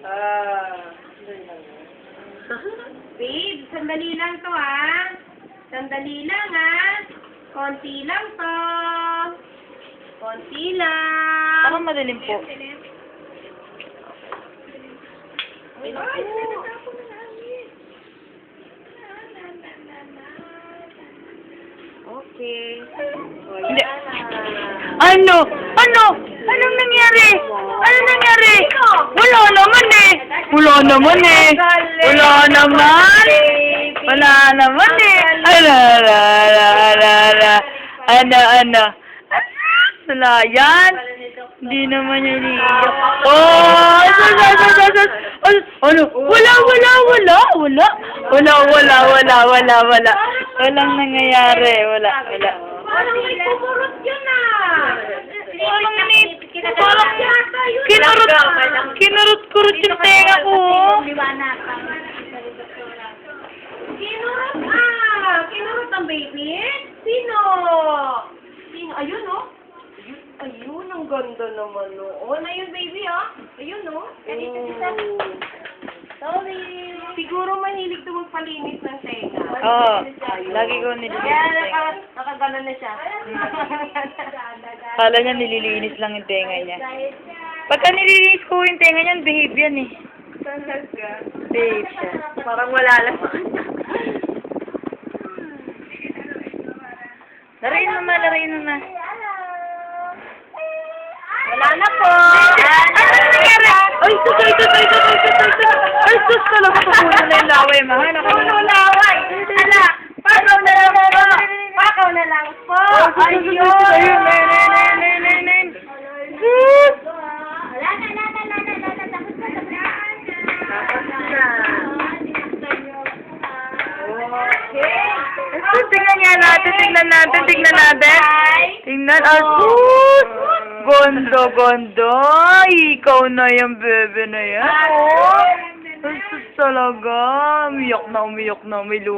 Ah. Babe, sandali lang to ha. Sandali lang ha. Konti lang to. Konti lang. Ako madaling po. Ay. Okay. Hindi. Ano? Ano? Anong nangyari? Ano nangyari? Naman eh. Wala naman eh. Wala naman. Wala naman eh. Ala, ala, ala, ala, ala. Ano, ano? Wala yan. Hindi naman yan iiyak. Oh! Sus, sus, sus, sus, sus. Ano? Wala, wala, wala, wala. Wala, wala, wala, wala, wala. Walang nangyayari. Wala, wala. Parang may pumurot yun ah. Parang kinurot-kurot yung tenga ko. Kinurot ah! Kinurot ang baby? Sino? Sino? Ayun oh. Ayun, ang ganda naman oh. Oh, ayun baby oh. Ayun oh. Ganito kita. Sorry. Siguro mahilig to magpalinis ng tenga. Oo. Lagi ko Kaya nililinis yung tenga. naka, nakaganon na siya. Kala niya nililinis lang yung tenga niya. Pagka nililinis ko yung tenga niya, behave yan eh. Behave siya. Parang wala lang. Larayin mo na, larayin mo na. Wala na po. Ano nangyari? Ay, sus, ay, sus, ay, sus, ay, sus, ay, sus. Ay, sus, talaga tutunan na yung laway, mahal. Puno laway. Ala, pakaw na lang po. Pakaw na lang po. Ayun! Ayun, nen, nen, nen, nen, nen. Sus! Wala na, na, na, na, na, na, na, tapos na, tapos na. Tapos na. Okay. Sus, tingnan nga natin, tingnan natin, tingnan natin. Tingnan, ah, sus! Gondo, gondo. Ikaw na yung bebe na yan. Oh. Ang sus talaga. Umiyak na, umiyak na, may.